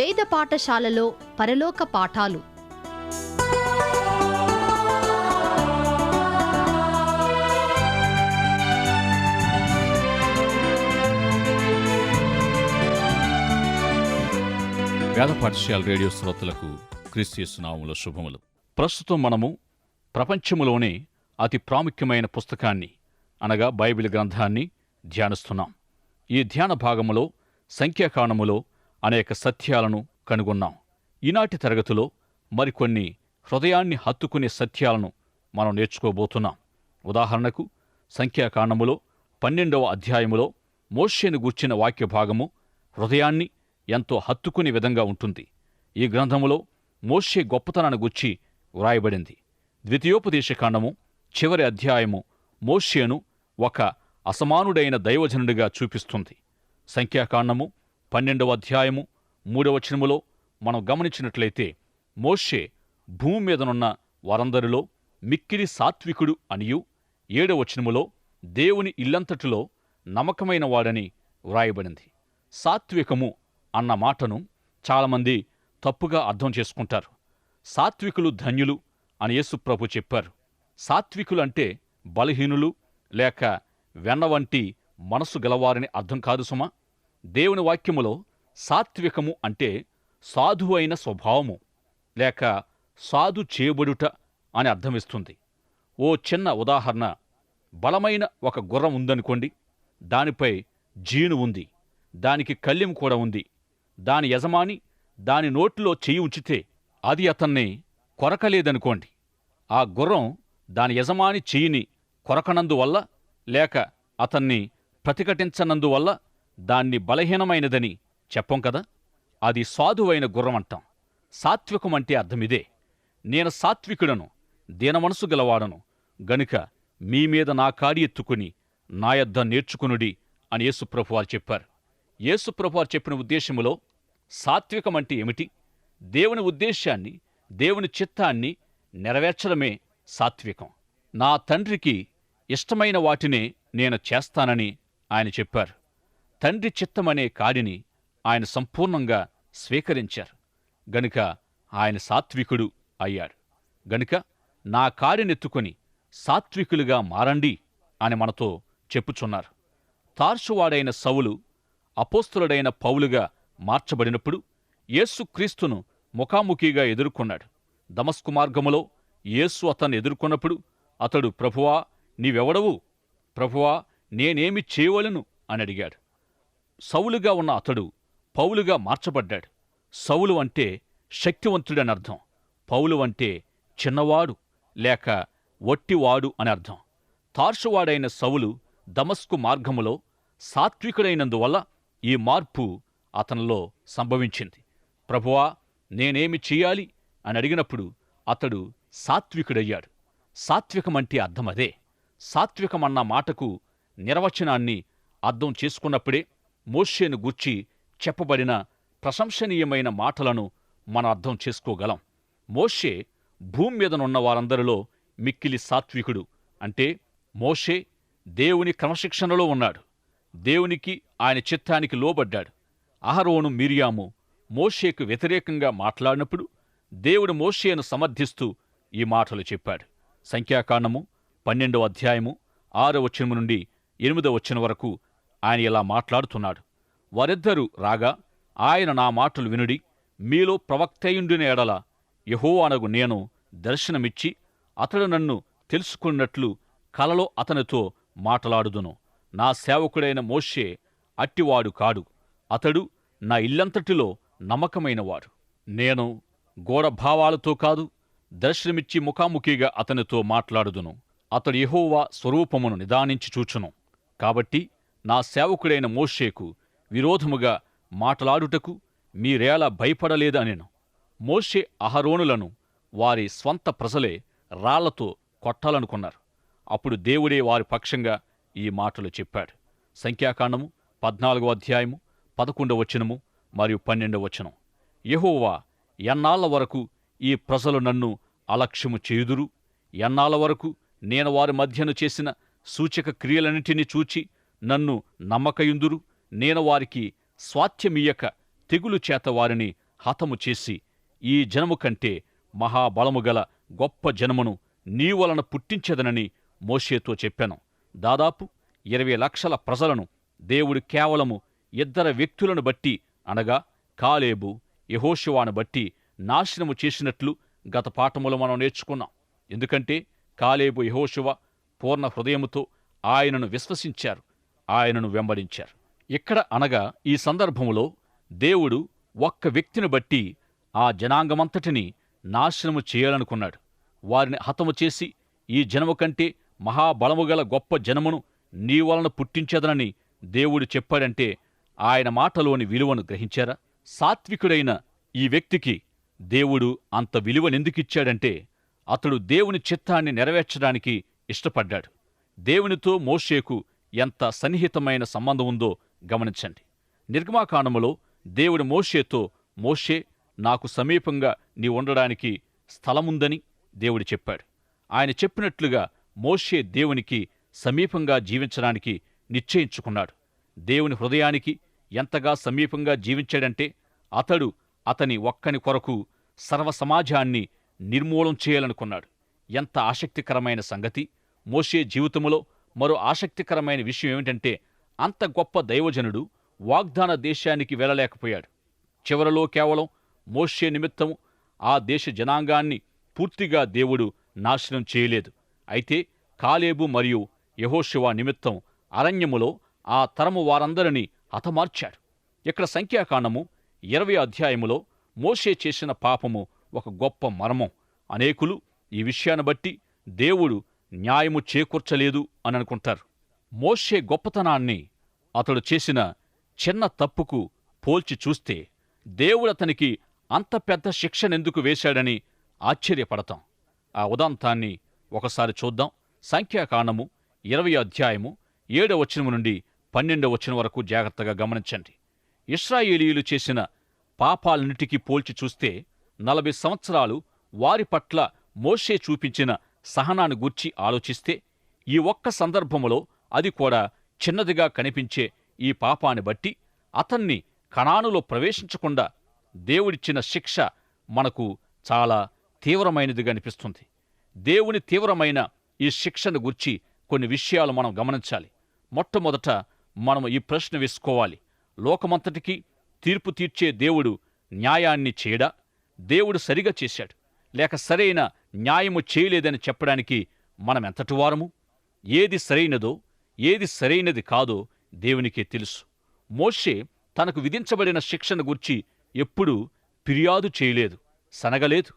వేద పాఠశాలలో పరలోక పాఠాలు. వేద పాఠశాల రేడియో శ్రోతలకు క్రీస్తునామంలో శుభములు. ప్రస్తుతం మనము ప్రపంచములోనే అతి ప్రాముఖ్యమైన పుస్తకాన్ని అనగా బైబిల్ గ్రంథాన్ని ధ్యానిస్తున్నాం. ఈ ధ్యాన భాగములో సంఖ్యాకాణములో అనేక సత్యాలను కనుగొన్నాం. ఈనాటి తరగతిలో మరికొన్ని హృదయాన్ని హత్తుకునే సత్యాలను మనం నేర్చుకోబోతున్నాం. ఉదాహరణకు సంఖ్యాకాండములో పన్నెండవ అధ్యాయములో మోషేను గూర్చిన వాక్య భాగము హృదయాన్ని ఎంతో హత్తుకునే విధంగా ఉంటుంది. ఈ గ్రంథములో మోషే గొప్పతనాన్ని గుచ్చి వ్రాయబడింది. ద్వితీయోపదేశకాండము చివరి అధ్యాయము మోషేను ఒక అసమానుడైన దైవజనుడిగా చూపిస్తుంది. సంఖ్యాకాండము పన్నెండవ అధ్యాయము మూడవ వచనములో మనం గమనించినట్లయితే మోషే భూమి మీదనున్న వారందరిలో మిక్కిలి సాత్వికుడు అనియు ఏడవ వచనములో దేవుని ఇల్లంతటిలో నమ్మకమైన వాడని వ్రాయబడింది. సాత్వికము అన్న మాటను చాలామంది తప్పుగా అర్థం చేసుకుంటారు. సాత్వికులు ధన్యులు అని యేసుప్రభు చెప్పారు. సాత్వికులంటే బలహీనులు లేక వెన్న వంటి మనసు గలవారని అర్థం కాదు సుమా? దేవుని వాక్యములో సాత్వికము అంటే సాధువైన స్వభావము లేక సాధు చేయబడుట అని అర్థమిస్తుంది. ఓ చిన్న ఉదాహరణ బలమైన ఒక గుర్రం ఉందనుకోండి దానిపై జీను ఉంది దానికి కళ్ళెం కూడా ఉంది దాని యజమాని దాని నోటిలో చెయ్యి ఉంచితే అది అతన్ని కొరకలేదనుకోండి. ఆ గుర్రం దాని యజమాని చెయ్యిని కొరకనందువల్ల లేక అతన్ని ప్రతిఘటించనందువల్ల దాన్ని బలహీనమైనదని చెప్పం కదా? అది సాధువైన గుర్రం అంటాం సాత్వికం అర్థమిదే. నేను సాత్వికుడను దీనమనసు గలవాడను. గనుక మీ మీద నా కాడి ఎత్తుకుని నా యొద్ద నేర్చుకునుడి అని యేసుప్రభువారు చెప్పారు. యేసుప్రభువారు చెప్పిన ఉద్దేశములో సాత్వికమంటే ఏమిటి? దేవుని ఉద్దేశాన్ని దేవుని చిత్తాన్ని నెరవేర్చడమే సాత్వికం. నా తండ్రికి ఇష్టమైన వాటినే నేను చేస్తానని ఆయన చెప్పారు. తండ్రి చిత్తమనే కాడిని ఆయన సంపూర్ణంగా స్వీకరించారు. గనుక ఆయన సాత్వికుడు అయ్యాడు. గనుక నా కాడినెత్తుకొని సాత్వికులుగా మారండి అని మనతో చెప్పుచున్నారు. తార్షువాడైన సవులు అపోస్తులుడైన పౌలుగా మార్చబడినప్పుడు యేసుక్రీస్తును ముఖాముఖిగా ఎదుర్కొన్నాడు. దమస్కు మార్గములో యేసు అతన్ని ఎదుర్కొన్నప్పుడు అతడు ప్రభువా నీవెవడవు? ప్రభువా నేనేమి చేయవలను? అని అడిగాడు. సౌలుగా ఉన్న అతడు పౌలుగా మార్చబడ్డాడు. సౌలు అంటే శక్తివంతుడని అర్థం పౌలు అంటే చిన్నవాడు లేక వట్టివాడు అని అర్థం తార్షువాడైన సౌలు దమస్కు మార్గములో సాత్వికుడైనందువల్ల ఈ మార్పు అతనిలో సంభవించింది. ప్రభువా నేనేమి చెయ్యాలి? అని అడిగినప్పుడు అతడు సాత్వికుడయ్యాడు. సాత్వికమంటే అర్థమదే. సాత్వికమన్న మాటకు నిర్వచనాన్ని అర్థం చేసుకున్నప్పుడే మోషేను గూర్చి చెప్పబడిన ప్రశంసనీయమైన మాటలను మనం అర్థం చేసుకోగలం. మోషే భూమి మీదనున్న వారందరిలో మిక్కిలి సాత్వికుడు. అంటే మోషే దేవుని క్రమశిక్షణలో ఉన్నాడు. దేవునికి ఆయన చిత్తానికి లోబడ్డాడు. అహరోను మిరియాము మోషేకు వ్యతిరేకంగా మాట్లాడినప్పుడు దేవుడు మోషేను సమర్థిస్తూ ఈ మాటలు చెప్పాడు. సంఖ్యాకాండము పన్నెండవ అధ్యాయము ఆరో వచనము నుండి ఎనిమిదవ వచనం వరకు ఆయన ఇలా మాట్లాడుతున్నాడు. వారిద్దరూ రాగా ఆయన నా మాటలు వినుడి మీలో ప్రవక్తయుండిన ఎడల యహోవానగు నేను దర్శనమిచ్చి అతడు నన్ను తెలుసుకున్నట్లు కలలో అతనితో మాట్లాడుదును. నా సేవకుడైన మోషే అట్టివాడు కాడు. అతడు నా ఇల్లంతటిలో నమ్మకమైనవాడు. నేను గోడభావాలతో కాదు దర్శనమిచ్చి ముఖాముఖిగా అతనితో మాట్లాడుదును. అతడు యహోవా స్వరూపమును నిదానించి చూచును. కాబట్టి నా సేవకుడైన మోషేకు విరోధముగా మాట్లాడుటకు మీరేలా భయపడలేదనెను. మోషే అహరోనులను వారి స్వంత ప్రజలే రాళ్ళతో కొట్టాలనుకున్నారు. అప్పుడు దేవుడే వారి పక్షంగా ఈ మాటలు చెప్పాడు. సంఖ్యాకాండము పద్నాలుగో అధ్యాయము పదకొండవ వచనము మరియు పన్నెండవ వచనం. యహోవా ఎన్నాళ్ళ వరకు ఈ ప్రజలు నన్ను అలక్ష్యము చేయుదురు? ఎన్నాళ్ళ వరకు నేను వారి మధ్యను చేసిన సూచక క్రియలన్నిటినీ చూచి నన్ను నమ్మకయుందురు. నేను వారికి స్వాస్థ్యమియ్యక తెగులు చేత వారిని హతము చేసి ఈ జనము కంటే మహాబలము గల గొప్ప జనమును నీ వలన పుట్టించదనని మోషేతో చెప్పాను. దాదాపు ఇరవై లక్షల ప్రజలను దేవుడు కేవలము ఇద్దరు వ్యక్తులను బట్టి అనగా కాలేబు యహోశివాను బట్టి నాశనము చేసినట్లు గత పాఠములు మనం నేర్చుకున్నాం. ఎందుకంటే కాలేబు యహోశివ పూర్ణ హృదయముతో ఆయనను విశ్వసించారు. ఆయనను వెంబడించారు. ఇక్కడ అనగా ఈ సందర్భములో దేవుడు ఒక్క వ్యక్తిని బట్టి ఆ జనాంగమంతటిని నాశనము చేయాలనుకున్నాడు. వారిని హతము చేసి ఈ జనము కంటే మహాబలము గల గొప్ప జనమును నీ వలన పుట్టించదనని దేవుడు చెప్పాడంటే ఆయన మాటలోని విలువను గ్రహించారా? సాత్వికుడైన ఈ వ్యక్తికి దేవుడు అంత విలువనెందుకిచ్చాడంటే అతడు దేవుని చిత్తాన్ని నెరవేర్చడానికి ఇష్టపడ్డాడు. దేవునితో మోషేకు ఎంత సన్నిహితమైన సంబంధం ఉందో గమనించండి. నిర్గమాకాండములో దేవుడు మోషేతో మోషే నాకు సమీపంగా నీ ఉండడానికి స్థలముందని దేవుడు చెప్పాడు. ఆయన చెప్పినట్లుగా మోషే దేవునికి సమీపంగా జీవించడానికి నిశ్చయించుకున్నాడు. దేవుని హృదయానికి ఎంతగా సమీపంగా జీవించాడంటే అతడు అతని ఒక్కని కొరకు సర్వ సమాజాన్ని నిర్మూలం చేయాలనుకున్నాడు. ఎంత ఆసక్తికరమైన సంగతి! మోషే జీవితములో మరో ఆసక్తికరమైన విషయం ఏమిటంటే అంత గొప్ప దైవజనుడు వాగ్దాన దేశానికి వెళ్ళలేకపోయాడు. చివరలో కేవలం మోషే నిమిత్తము ఆ దేశ జనాంగాన్ని పూర్తిగా దేవుడు నాశనం చేయలేదు. అయితే కాలేబు మరియు యహోశివ నిమిత్తం అరణ్యములో ఆ తరము వారందరినీ హతమార్చాడు. ఇక్కడ సంఖ్యాకాండము ఇరవై అధ్యాయములో మోషే చేసిన పాపము ఒక గొప్ప మర్మం. అనేకులు ఈ విషయాన్ని బట్టి దేవుడు న్యాయము చేకూర్చలేదు అని అనుకుంటారు. మోషే గొప్పతనాన్ని అతడు చేసిన చిన్న తప్పుకు పోల్చి చూస్తే దేవుడు అతనికి అంత పెద్ద శిక్షనెందుకు వేశాడని ఆశ్చర్యపడతాం. ఆ ఉదాంతాన్ని ఒకసారి చూద్దాం. సంఖ్యాకాండము ఇరవై అధ్యాయము ఏడవ వచనము నుండి పన్నెండవ వచనం వరకు జాగ్రత్తగా గమనించండి. ఇస్రాయేలీలు చేసిన పాపాలన్నిటికీ పోల్చి చూస్తే నలభై సంవత్సరాలు వారి పట్ల మోషే చూపించిన సహనాన్ని గూర్చి ఆలోచిస్తే ఈ ఒక్క సందర్భములో అది కూడా చిన్నదిగా కనిపించే ఈ పాపాన్ని బట్టి అతన్ని కణానులో ప్రవేశించకుండా దేవుడిచ్చిన శిక్ష మనకు చాలా తీవ్రమైనదిగా అనిపిస్తుంది. దేవుని తీవ్రమైన ఈ శిక్షను గుర్చి కొన్ని విషయాలు మనం గమనించాలి. మొట్టమొదట మనం ఈ ప్రశ్న వేసుకోవాలి. లోకమంతటికి తీర్పు తీర్చే దేవుడు న్యాయాన్ని చేయడా? దేవుడు సరిగా చేశాడు. లేక సరైన న్యాయము చేయలేదని చెప్పడానికి మనం ఎంతటి వారము? ఏది సరైనదో ఏది సరైనది కాదో దేవునికే తెలుసు. మోషే తనకు విధించబడిన శిక్షను గుర్చి ఎప్పుడూ ఫిర్యాదు చేయలేదు సనగలేదు.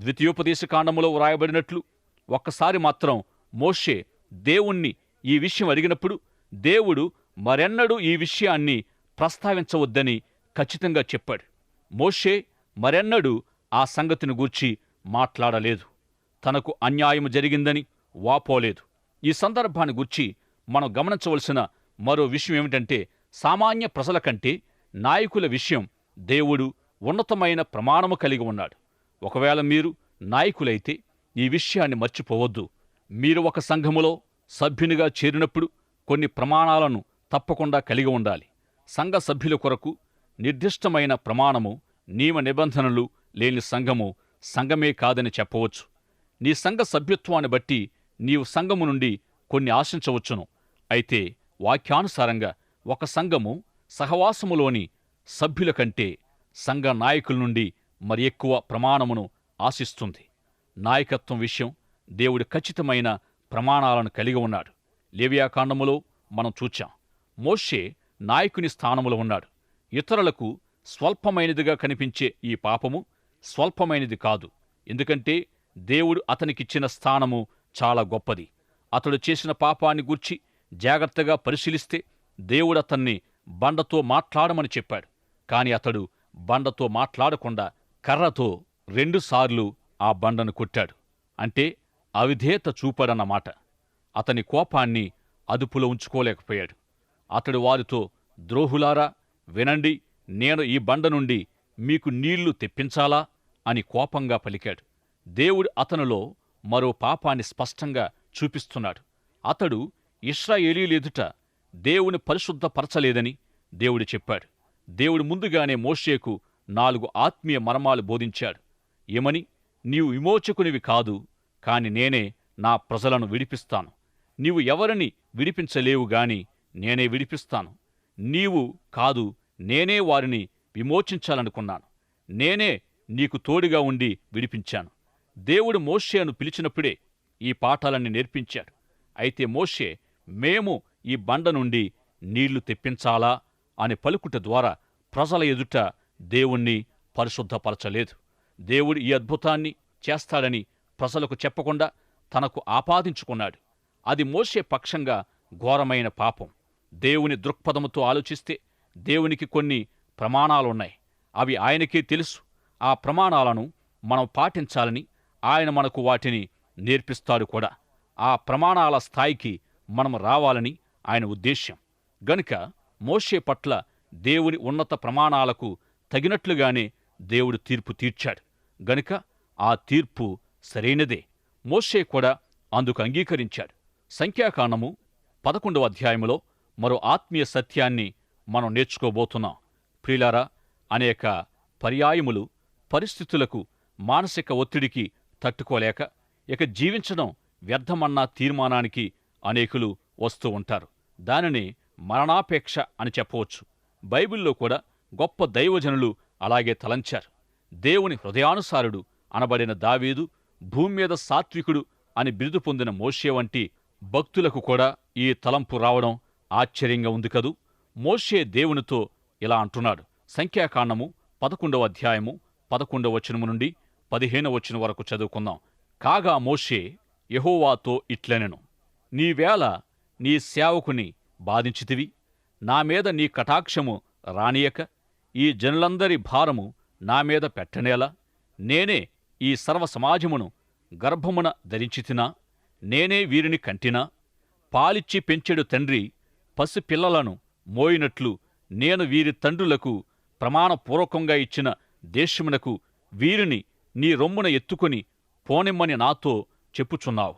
ద్వితీయోపదేశకాండములో వ్రాయబడినట్లు ఒక్కసారి మాత్రం మోషే దేవుణ్ణి ఈ విషయం అడిగినప్పుడు దేవుడు మరెన్నడూ ఈ విషయాన్ని ప్రస్తావించవద్దని ఖచ్చితంగా చెప్పాడు. మోషే మరెన్నడూ ఆ సంగతిని గూర్చి మాట్లాడలేదు. తనకు అన్యాయం జరిగిందని వాపోలేదు. ఈ సందర్భాన్ని గుర్చి మనం గమనించవలసిన మరో విషయం ఏమిటంటే సామాన్య ప్రజల కంటే నాయకుల విషయం దేవుడు ఉన్నతమైన ప్రమాణము కలిగి ఉన్నాడు. ఒకవేళ మీరు నాయకులైతే ఈ విషయాన్ని మర్చిపోవద్దు. మీరు ఒక సంఘములో సభ్యునిగా చేరినప్పుడు కొన్ని ప్రమాణాలను తప్పకుండా కలిగి ఉండాలి. సంఘ సభ్యుల కొరకు నిర్దిష్టమైన ప్రమాణము నియమ నిబంధనలు లేని సంఘము సంఘమే కాదని చెప్పవచ్చు. నీ సంఘ సభ్యత్వాన్ని బట్టి నీవు సంఘము నుండి కొన్ని ఆశించవచ్చును. అయితే వాక్యానుసారంగా ఒక సంఘము సహవాసములోని సభ్యుల కంటే సంఘ నాయకుల నుండి మరి ఎక్కువ ప్రమాణమును ఆశిస్తుంది. నాయకత్వం విషయం దేవుడు ఖచ్చితమైన ప్రమాణాలను కలిగి ఉన్నాడు. లేవియాకాండములో మనం చూచాం. మోషే నాయకుని స్థానములో ఉన్నాడు. ఇతరులకు స్వల్పమైనదిగా కనిపించే ఈ పాపము స్వల్పమైనది కాదు. ఎందుకంటే దేవుడు అతనికిచ్చిన స్థానము చాలా గొప్పది. అతడు చేసిన పాపాన్ని గూర్చి జాగ్రత్తగా పరిశీలిస్తే దేవుడు అతన్ని బండతో మాట్లాడమని చెప్పాడు. కాని అతడు బండతో మాట్లాడకుండా కర్రతో రెండుసార్లు ఆ బండను కొట్టాడు. అంటే అవిధేత చూపాడన్నమాట. అతని కోపాన్ని అదుపులో ఉంచుకోలేకపోయాడు. అతడు వారితో ద్రోహులారా వినండి నేను ఈ బండ నుండి మీకు నీళ్ళు తెప్పించాలా? అని కోపంగా పలికాడు. దేవుడు అతనిలో మరో పాపాన్ని స్పష్టంగా చూపిస్తున్నాడు. అతడు ఇస్రాయేలీలెదుట దేవుని పరిశుద్ధపరచలేదని దేవుడు చెప్పాడు. దేవుడు ముందుగానే మోషేకు నాలుగు ఆత్మీయ మర్మాలు బోధించాడు. ఏమని? నీవు విమోచకునివి కాదు కాని నేనే నా ప్రజలను విడిపిస్తాను. నీవు ఎవరిని విడిపించలేవు గాని నేనే విడిపిస్తాను. నీవు కాదు నేనే వారిని విమోచించాలనుకున్నాను. నేనే నీకు తోడుగా ఉండి విడిపించాను. దేవుడు మోషేను పిలిచినప్పుడే ఈ పాఠాలన్నీ నేర్పించాడు. అయితే మోషే మేము ఈ బండ నుండి నీళ్ళు తెప్పించాలా? అని పలుకుట ద్వారా ప్రజల ఎదుట దేవుణ్ణి పరిశుద్ధపరచలేదు. దేవుడు ఈ అద్భుతాన్ని చేస్తాడని ప్రజలకు చెప్పకుండా తనకు ఆపాదించుకున్నాడు. అది మోసే పక్షంగా ఘోరమైన పాపం. దేవుని దృక్పథముతో ఆలోచిస్తే దేవునికి కొన్ని ప్రమాణాలున్నాయి. అవి ఆయనకే తెలుసు. ఆ ప్రమాణాలను మనం పాటించాలని ఆయన మనకు వాటిని నేర్పిస్తాడు కూడా. ఆ ప్రమాణాల స్థాయికి మనం రావాలని ఆయన ఉద్దేశ్యం. గనుక మోషే పట్ల దేవుని ఉన్నత ప్రమాణాలకు తగినట్లుగానే దేవుడు తీర్పు తీర్చాడు. గనుక ఆ తీర్పు సరైనదే. మోషే కూడా అందుకు అంగీకరించాడు. సంఖ్యాకాండము పదకొండవ అధ్యాయములో మరో ఆత్మీయ సత్యాన్ని మనం నేర్చుకోబోతున్నాం. ప్రిలారా అనేక పర్యాయములు పరిస్థితులకు మానసిక ఒత్తిడికి తట్టుకోలేక ఇక జీవించడం వ్యర్థమన్న తీర్మానానికి అనేకులు వస్తూ ఉంటారు. దానిని మరణాపేక్ష అని చెప్పవచ్చు. బైబిల్లో కూడా గొప్ప దైవజనులు అలాగే తలంచారు. దేవుని హృదయానుసారుడు అనబడిన దావీదు భూమి మీద సాత్వికుడు అని బిరుదు పొందిన మోషే వంటి భక్తులకు కూడా ఈ తలంపు రావడం ఆశ్చర్యంగా ఉంది కదూ? మోషే దేవునితో ఇలా అంటున్నాడు. సంఖ్యాకాండము పదకొండవ అధ్యాయము పదకొండవ వచనము నుండి పదిహేనవ వచనం వరకు చదువుకుందాం. కాగా మోషే యహోవాతో ఇట్లనెను నీవేళ నీ సేవకుని బాధించితివి. నా మీద నీ కటాక్షము రానియక. ఈ జనులందరి భారము నా మీద పెట్టనేలా. నేనే ఈ సర్వ సమాజమును గర్భమున ధరించితినా. నేనే వీరిని కంటినా. పాలిచ్చి పెంచెడు తండ్రి పసిపిల్లలను మోయినట్లు నేను వీరి తండ్రులకు ప్రమాణపూర్వకంగా ఇచ్చిన దేశమునకు వీరిని నీ రొమ్మున ఎత్తుకొని పోనిమ్మని నాతో చెప్పుచున్నావు.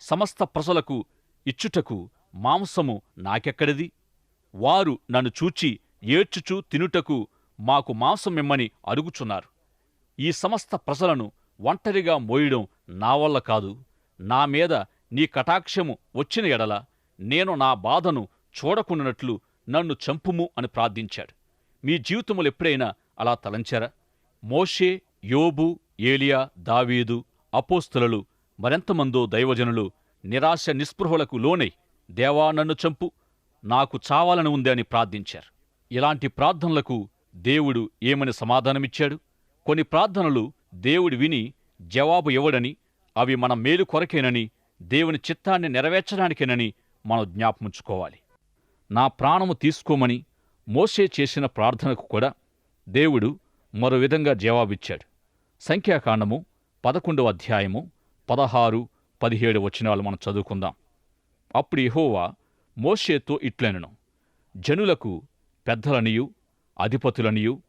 సమస్త ప్రజలకు ఇచ్చుటకు మాంసము నాకెక్కడిది? వారు నన్ను చూచి ఏడ్చుచూ తినుటకు మాకు మాంసమిమ్మని అడుగుచున్నారు. ఈ సమస్త ప్రజలను ఒంటరిగా మోయడం నా వల్ల కాదు. నా మీద నీ కటాక్షము వచ్చిన ఎడల నేను నా బాధను చూడకున్నట్లు నన్ను చంపుము అని ప్రార్థించాడు. మీ జీవితములు ఎప్పుడైనా అలా తలంచారా? మోషే యోబు ఏలియా దావీదు అపోస్తులలు మరెంతమందో దైవజనులు నిరాశ నిస్పృహలకు లోనై దేవా నన్ను చంపు నాకు చావాలని ఉంది అని ప్రార్థించారు. ఇలాంటి ప్రార్థనలకు దేవుడు ఏమని సమాధానమిచ్చాడు? కొన్ని ప్రార్థనలు దేవుడు విని జవాబు ఇవ్వడని అవి మన మేలు కొరకేనని దేవుని చిత్తాన్ని నెరవేర్చడానికేనని మనం జ్ఞాపముంచుకోవాలి. నా ప్రాణము తీసుకోమని మోసే చేసిన ప్రార్థనకు కూడా దేవుడు మరో విధంగా జవాబిచ్చాడు. సంఖ్యాకాండము పదకొండవ అధ్యాయము పదహారు పదిహేడు వచనాలు మనం చదువుకుందాం. అప్పుడు యహోవా మోషేతో ఇట్లనెను జనులకు పెద్దలనియు అధిపతులనియు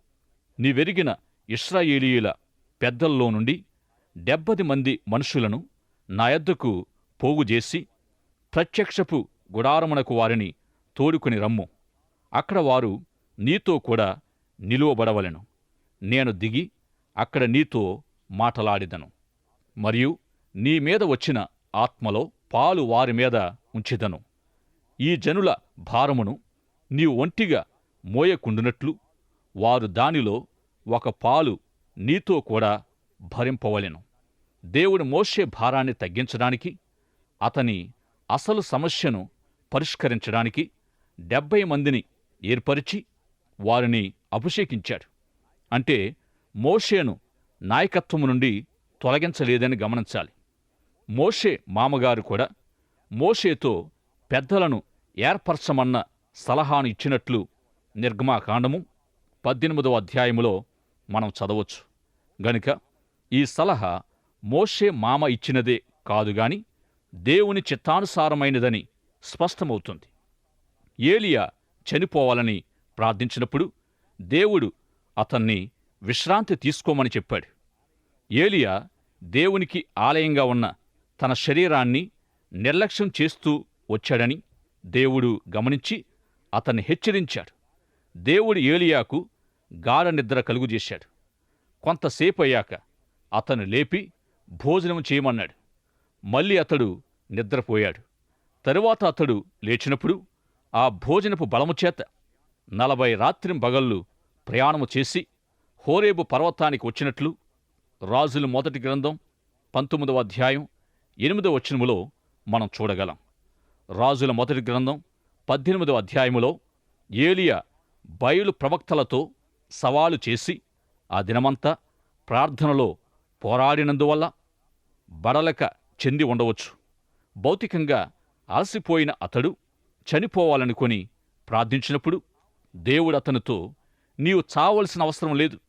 నీవెరిగిన ఇస్రాయేలీయుల పెద్దల్లో నుండి డెబ్బది మంది మనుషులను నా యొద్దకు పోగుజేసి ప్రత్యక్షపు గుడారమునకు వారిని తోడుకుని రమ్ము. అక్కడ వారు నీతో కూడా నిలువబడవలెను. నేను దిగి అక్కడ నీతో మాటలాడిదను. మరియు నీ మీద వచ్చిన ఆత్మలో పాలు వారి మీద ఉంచిదను. ఈ జనుల భారమును నీవు ఒంటిగా మోయకుండునట్లు వారు దానిలో ఒక పాలు నీతో కూడా భరింపవలెను. దేవుడు మోషే భారాన్ని తగ్గించడానికి అతని అసలు సమస్యను పరిష్కరించడానికి డెబ్బై మందిని ఏర్పరిచి వారిని అభిషేకించాడు. అంటే మోషేను నాయకత్వము నుండి తొలగించలేదని గమనించాలి. మోషే మామగారు కూడా మోషేతో పెద్దలను ఏర్పరచమన్న సలహాను ఇచ్చినట్లు నిర్గమాకాండము పద్దెనిమిదవ అధ్యాయములో మనం చదవచ్చు. గనుక ఈ సలహా మోషే మామ ఇచ్చినదే కాదు గాని దేవుని చిత్తానుసారమైనదని స్పష్టమవుతుంది. ఏలియా చనిపోవాలని ప్రార్థించినప్పుడు దేవుడు అతన్ని విశ్రాంతి తీసుకోమని చెప్పాడు. ఏలియా దేవునికి ఆలయంగా ఉన్న తన శరీరాన్ని నిర్లక్ష్యం చేస్తూ వచ్చాడని దేవుడు గమనించి అతన్ని హెచ్చరించాడు. దేవుడు ఏలియాకు గాఢ నిద్ర కలుగుజేశాడు కొంతసేపు అయ్యాక అతను లేపి భోజనం చేయమన్నాడు. మళ్ళీ అతడు నిద్రపోయాడు. తరువాత అతడు లేచినప్పుడు ఆ భోజనపు బలము చేత నలభై రాత్రి పగళ్ళు ప్రయాణము చేసి హోరేబు పర్వతానికి వచ్చినట్లు రాజుల మొదటి గ్రంథం పంతొమ్మిదవ అధ్యాయం ఎనిమిదవ వచనములో మనం చూడగలం. రాజుల మొదటి గ్రంథం పద్దెనిమిదవ అధ్యాయములో ఏలియా బయలు ప్రవక్తలతో సవాలు చేసి ఆ దినమంతా ప్రార్థనలో పోరాడినందువల్ల బడలక చెంది ఉండవచ్చు. భౌతికంగా అలసిపోయిన అతడు చనిపోవాలనుకొని ప్రార్థించినప్పుడు దేవుడు అతనితో నీవు చావలసిన అవసరం లేదు.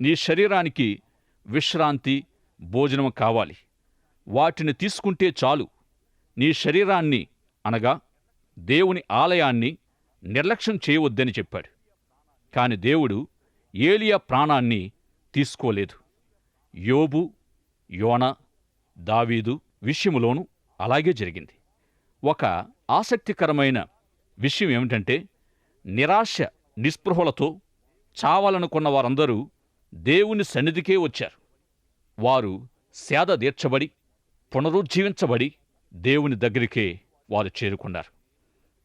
నీ శరీరానికి విశ్రాంతి భోజనం కావాలి. వాటిని తీసుకుంటే చాలు. నీ శరీరాన్ని అనగా దేవుని ఆలయాన్ని నిర్లక్ష్యం చేయవద్దని చెప్పాడు. కాని దేవుడు ఏలియా ప్రాణాన్ని తీసుకోలేదు. యోబు యోన దావీదు విషయములోనూ అలాగే జరిగింది. ఒక ఆసక్తికరమైన విషయం ఏమిటంటే నిరాశ నిస్పృహలతో చావాలనుకున్న వారందరూ దేవుని సన్నిధికే వచ్చారు. వారు సేద తీర్చబడి పునరుజ్జీవించబడి దేవుని దగ్గరికే వారు చేరుకున్నారు.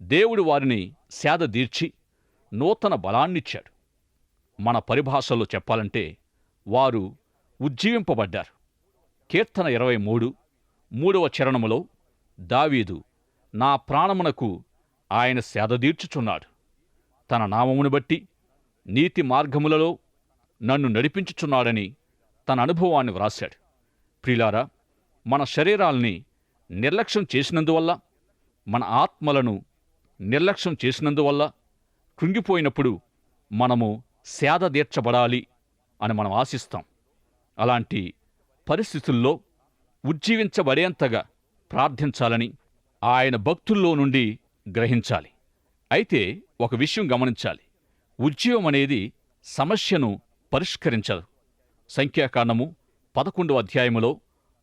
దేవుడు వారిని సేద తీర్చి నూతన బలాన్నిచ్చాడు మన పరిభాషలో చెప్పాలంటే వారు ఉజ్జీవింపబడ్డారు. కీర్తన ఇరవై మూడు మూడవ చరణములో దావీదు నా ప్రాణమునకు ఆయన సేదదీర్చుచున్నాడు తన నామమును బట్టి నీతి మార్గములలో నన్ను నడిపించుచున్నాడని తన అనుభవాన్ని వ్రాశాడు. ప్రిలారా మన శరీరాల్ని నిర్లక్ష్యం చేసినందువల్ల మన ఆత్మలను నిర్లక్ష్యం చేసినందువల్ల కృంగిపోయినప్పుడు మనము సేద తీర్చబడాలి అని మనం ఆశిస్తాం. అలాంటి పరిస్థితుల్లో ఉజ్జీవించబడేంతగా ప్రార్థించాలని ఆయన భక్తుల్లో నుండి గ్రహించాలి. అయితే ఒక విషయం గమనించాలి. ఉద్యమం అనేది సమస్యను పరిష్కరించదు. సంఖ్యాకాండము పదకొండవ అధ్యాయములో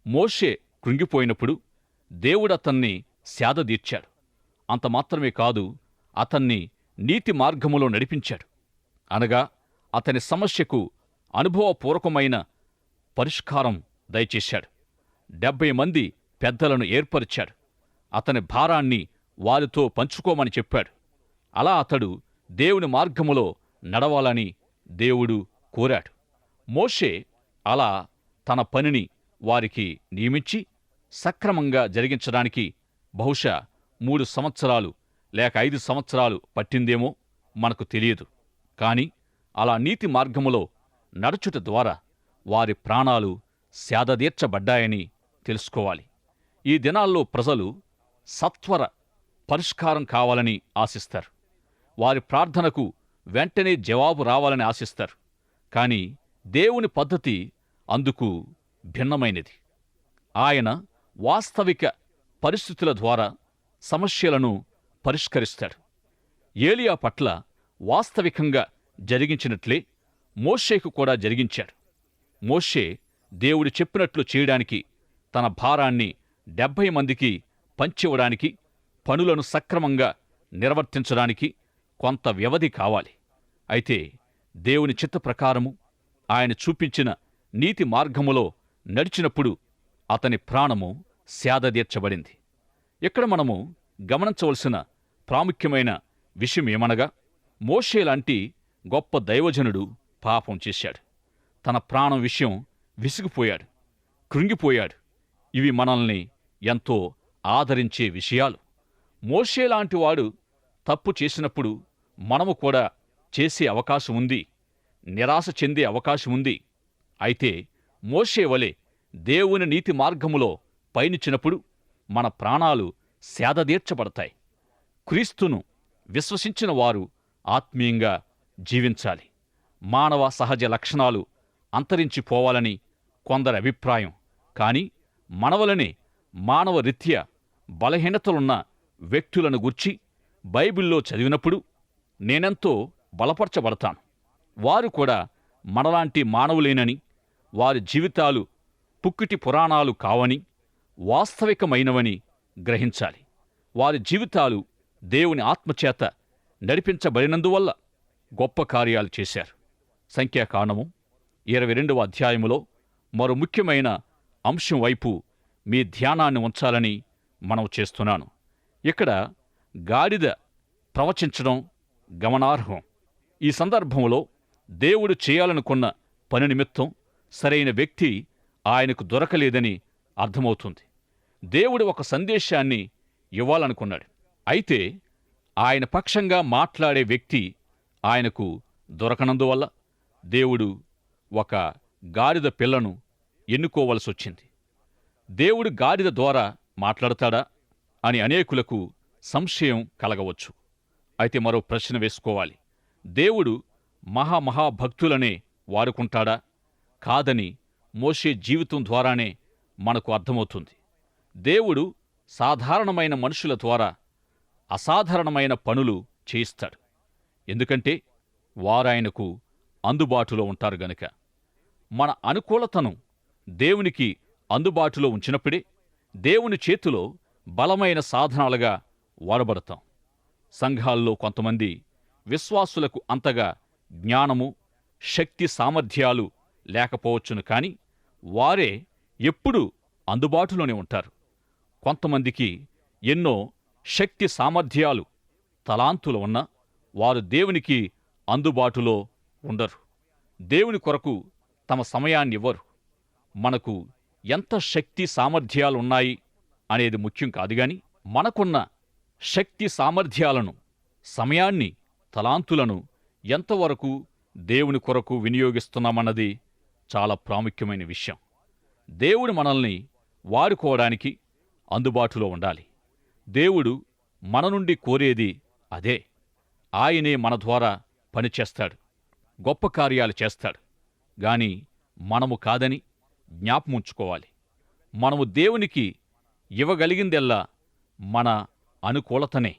మోషే కృంగిపోయినప్పుడు దేవుడు అతన్ని సేదదీర్చాడు. అంత మాత్రమే కాదు అతన్ని నీతి మార్గములో నడిపించాడు. అనగా అతని సమస్యకు అనుభవపూర్వకమైన పరిష్కారం దయచేశాడు. డెబ్బై మంది పెద్దలను ఏర్పరిచాడు. అతని భారాన్ని వారితో పంచుకోమని చెప్పాడు. అలా అతడు దేవుని మార్గములో నడవాలని దేవుడు కోరాడు. మోషే అలా తన పనిని వారికి నియమించి సక్రమంగా జరిగించడానికి బహుశా మూడు సంవత్సరాలు లేక ఐదు సంవత్సరాలు పట్టిందేమో మనకు తెలియదు. కాని అలా నీతి మార్గములో నడుచుట ద్వారా వారి ప్రాణాలు సేదదీర్చబడ్డాయని తెలుసుకోవాలి. ఈ దినాల్లో ప్రజలు సత్వర పరిష్కారం కావాలని ఆశిస్తారు. వారి ప్రార్థనకు వెంటనే జవాబు రావాలని ఆశిస్తారు. కాని దేవుని పద్ధతి అందుకు భిన్నమైనది. ఆయన వాస్తవిక పరిస్థితుల ద్వారా సమస్యలను పరిష్కరిస్తాడు. ఏలియా పట్ల వాస్తవికంగా జరిగించినట్లే మోషేకు కూడా జరిగించాడు. మోషే దేవుడు చెప్పినట్లు చేయడానికి తన భారాన్ని డెబ్భై మందికి పంచివ్వడానికి పనులను సక్రమంగా నిర్వర్తించడానికి కొంత వ్యవధి కావాలి. అయితే దేవుని చిత్త ప్రకారము ఆయన చూపించిన నీతి మార్గములో నడిచినప్పుడు అతని ప్రాణము సేదదీర్చబడింది ఇక్కడ మనము గమనించవలసిన ప్రాముఖ్యమైన విషయం ఏమనగా మోషే లాంటి గొప్ప దైవజనుడు పాపం చేశాడు. తన ప్రాణం విషయం విసిగిపోయాడు కృంగిపోయాడు. ఇవి మనల్ని ఎంతో ఆదరించే విషయాలు. మోషే లాంటి వాడు తప్పు చేసినప్పుడు మనము కూడా చేసే అవకాశం ఉంది నిరాశ చెందే అవకాశం ఉంది. అయితే మోషే వలె దేవుని నీతి మార్గములో పయనించినప్పుడు మన ప్రాణాలు సేదదీర్చబడతాయి క్రీస్తును విశ్వసించిన వారు ఆత్మీయంగా జీవించాలి. మానవ సహజ లక్షణాలు అంతరించిపోవాలని కొందరి అభిప్రాయం. కానీ మనవలనే మానవ రీత్యా బలహీనతలున్న వ్యక్తులను గుర్చి బైబిల్లో చదివినప్పుడు నేనెంతో బలపరచబడతాను. వారు కూడా మనలాంటి మానవులేనని వారి జీవితాలు పుక్కిటి పురాణాలు కావని వాస్తవికమైనవని గ్రహించాలి. వారి జీవితాలు దేవుని ఆత్మచేత నడిపించబడినందువల్ల గొప్ప కార్యాలు చేశారు. సంఖ్యాకాండము ఇరవై రెండవ అధ్యాయములో మరో ముఖ్యమైన అంశం వైపు మీ ధ్యానాన్ని ఉంచాలని మనం చేస్తున్నాను. ఇక్కడ గాడిద ప్రవచించడం గమనార్హం. ఈ సందర్భంలో దేవుడు చేయాలనుకున్న పని నిమిత్తం సరైన వ్యక్తి ఆయనకు దొరకలేదని అర్థమవుతుంది. దేవుడు ఒక సందేశాన్ని ఇవ్వాలనుకున్నాడు. అయితే ఆయన పక్షంగా మాట్లాడే వ్యక్తి ఆయనకు దొరకనందువల్ల దేవుడు ఒక గాడిద పిల్లను ఎన్నుకోవలసి వచ్చింది. దేవుడు గాడిద ద్వారా మాట్లాడతాడా అని అనేకులకు సంశయం కలగవచ్చు. అయితే మరో ప్రశ్న వేసుకోవాలి. దేవుడు మహామహాభక్తులనే వాడుకుంటాడా? కాదని మోషే జీవితం ద్వారానే మనకు అర్థమవుతుంది. దేవుడు సాధారణమైన మనుషుల ద్వారా అసాధారణమైన పనులు చేయిస్తాడు. ఎందుకంటే వారాయనకు అందుబాటులో ఉంటారు గనుక. మన అనుకూలతను దేవునికి అందుబాటులో ఉంచినప్పుడే దేవుని చేతిలో బలమైన సాధనాలుగా వాడబడతాం. సంఘాల్లో కొంతమంది విశ్వాసులకు అంతగా జ్ఞానము శక్తి సామర్థ్యాలు లేకపోవచ్చును కాని వారే ఎప్పుడూ అందుబాటులోనే ఉంటారు. కొంతమందికి ఎన్నో శక్తి సామర్థ్యాలు తలాంతులు ఉన్నా వారు దేవునికి అందుబాటులో ఉండరు. దేవుని కొరకు తమ సమయాన్ని ఇవ్వరు మనకు ఎంత శక్తి సామర్థ్యాలున్నాయి అనేది ముఖ్యం కాదు గాని మనకున్న శక్తి సామర్థ్యాలను సమయాన్ని తలాంతులను ఎంతవరకు దేవుని కొరకు వినియోగిస్తున్నామన్నది చాలా ప్రాముఖ్యమైన విషయం. దేవుడు మనల్ని వాడుకోవడానికి అందుబాటులో ఉండాలి. దేవుడు మన నుండి కోరేది అదే. ఆయనే మన ద్వారా పనిచేస్తాడు గొప్ప కార్యాలు చేస్తాడు. గాని మనము కాదని జ్ఞాపముంచుకోవాలి మనము దేవునికి ఇవ్వగలిగిందెల్లా మన అనుకూలతనే.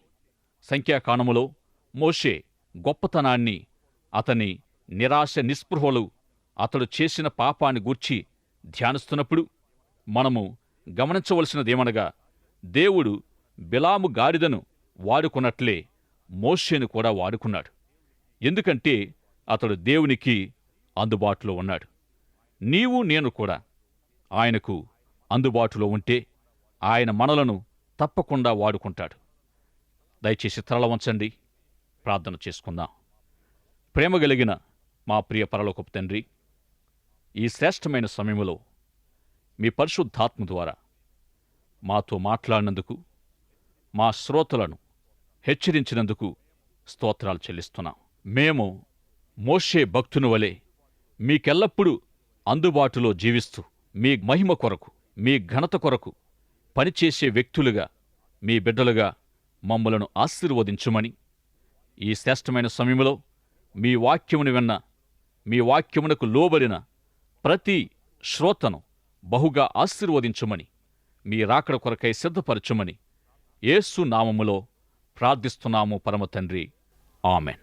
సంఖ్యాకాణములో మోషే గొప్పతనాన్ని అతని నిరాశ నిస్పృహలు అతడు చేసిన పాపాన్ని గూర్చి ధ్యానిస్తున్నప్పుడు మనము గమనించవలసినదేమనగా దేవుడు బిలాము గాడిదను వాడుకున్నట్లే మోషేను కూడా వాడుకున్నాడు. ఎందుకంటే అతడు దేవునికి అందుబాటులో ఉన్నాడు. నీవు నేను కూడా ఆయనకు అందుబాటులో ఉంటే ఆయన మనలను తప్పకుండా వాడుకుంటాడు. దయచేసి తరల వంచండి. ప్రార్థన చేసుకుందాం. ప్రేమ కలిగిన మా ప్రియ పరలోకపు తండ్రి ఈ శ్రేష్టమైన సమయంలో మీ పరిశుద్ధాత్మ ద్వారా మాతో మాట్లాడినందుకు మా శ్రోతలను హెచ్చరించినందుకు స్తోత్రాలు చెల్లిస్తున్నాం. మేము మోషే భక్తుని వలె మీకెల్లప్పుడూ అందుబాటులో జీవిస్తూ మీ మహిమ కొరకు మీ ఘనత కొరకు పనిచేసే వ్యక్తులుగా మీ బిడ్డలుగా మమ్మలను ఆశీర్వదించుమని ఈ శ్రేష్టమైన సమయంలో మీ వాక్యమును విన్న మీ వాక్యమునకు లోబడిన ప్రతి శ్రోతను బహుగా ఆశీర్వదించుమని మీ రాకడ కొరకై సిద్ధపరచుమని యేసు నామములో ప్రార్థిస్తున్నాము పరమ తండ్రి. ఆమెన్.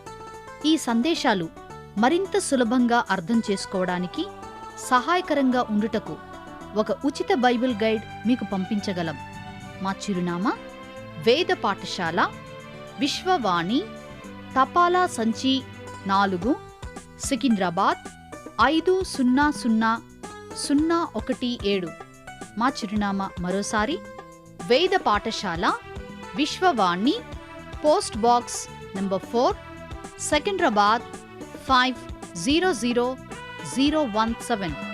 ఈ సందేశాలు మరింత సులభంగా అర్థం చేసుకోవడానికి సహాయకరంగా ఉండుటకు ఒక ఉచిత బైబిల్ గైడ్ మీకు పంపించగలం. మా చిరునామా వేద పాఠశాల విశ్వవాణి తపాలా సంచి నాలుగు సికింద్రాబాద్ ఐదు సున్నా సున్నా సున్నా ఒకటి ఏడు. మా చిరునామా మరోసారి వేద పాఠశాల Vishwavani post box number four Secunderabad five zero zero zero one seven.